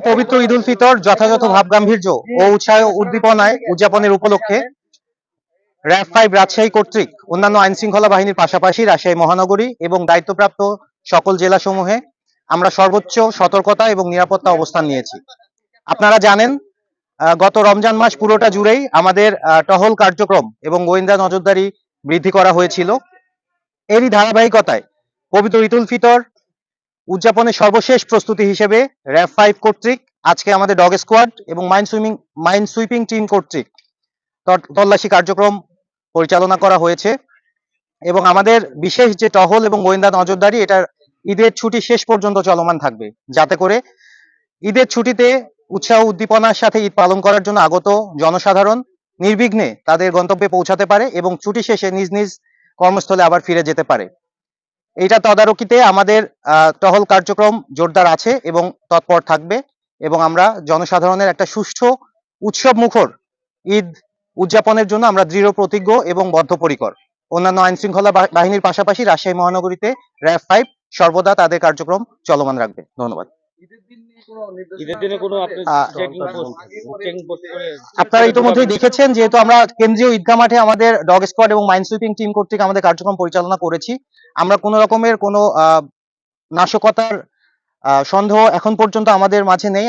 পবিত্র ঈদ উল ফিতর যথাযথ ভাব গাম্ভীর্য ও উৎসাহ উদ্দীপনায় উদযাপনের উপলক্ষে র্যাব ফাইভ রাজশাহী কর্তৃক অন্যান্য আইন শৃঙ্খলা বাহিনীর পাশাপাশি রাজশাহী মহানগরী এবং দায়িত্বপ্রাপ্ত সকল জেলাসমূহে আমরা সর্বোচ্চ সতর্কতা এবং নিরাপত্তা অবস্থান নিয়েছি। আপনারা জানেন গত রমজান মাস পুরোটা জুড়েই আমাদের টহল কার্যক্রম এবং গোয়েন্দা নজরদারি বৃদ্ধি করা হয়েছিল। এরই ধারাবাহিকতায় পবিত্র ঈদ ফিতর উদযাপনের সর্বশেষ প্রস্তুতি হিসেবে র্যাব ফাইভ কর্তৃক আজকে আমাদের ডগ স্কোয়াড এবং mine swimming mine sweeping team কর্তৃক তল্লাশি কার্যক্রম পরিচালনা করা হয়েছে এবং আমাদের বিশেষ যে টহল এবং গোয়েন্দা নজরদারি, এটার ঈদের ছুটি শেষ পর্যন্ত চলমান থাকবে। যাতে করে ঈদের ছুটিতে উৎসাহ উদ্দীপনার সাথে ঈদ পালন করার জন্য আগত জনসাধারণ নির্বিঘ্নে তাদের গন্তব্যে পৌঁছাতে পারে এবং ছুটি শেষে নিজ নিজ কর্মস্থলে আবার ফিরে যেতে পারে। এইটা তদারকিতে আমাদের টহল কার্যক্রম জোরদার আছে এবং তৎপর থাকবে এবং আমরা জনসাধারণের একটা সুষ্ঠু উৎসব মুখর ঈদ উদযাপনের জন্য আমরা দৃঢ়, প্রতিজ্ঞ এবং বদ্ধপরিকর। অন্যান্য আইন শৃঙ্খলা বাহিনীর পাশাপাশি রাজশাহী মহানগরীতে র্যাব ফাইভ সর্বদা তাদের কার্যক্রম চলমান রাখবে। ধন্যবাদ। ঈদের দিনে কোনো আপনি আহ, চেকিং পোস্ট চেকিং পোস্ট করে আপনারা ইতিমধ্যেই দেখেছেন যেহেতু আমরা কেন্দ্রীয় ঈদগা মাঠে আমাদের ডগ স্কোয়াড এবং মাইন্ড সুইপিং টিম কর্তৃক আমাদের কার্যক্রম পরিচালনা করেছি। আমরা কোনো রকমের কোনো আহ, নাশকতার আহ, সন্দেহ এখন পর্যন্ত আমাদের মাঝে নেই।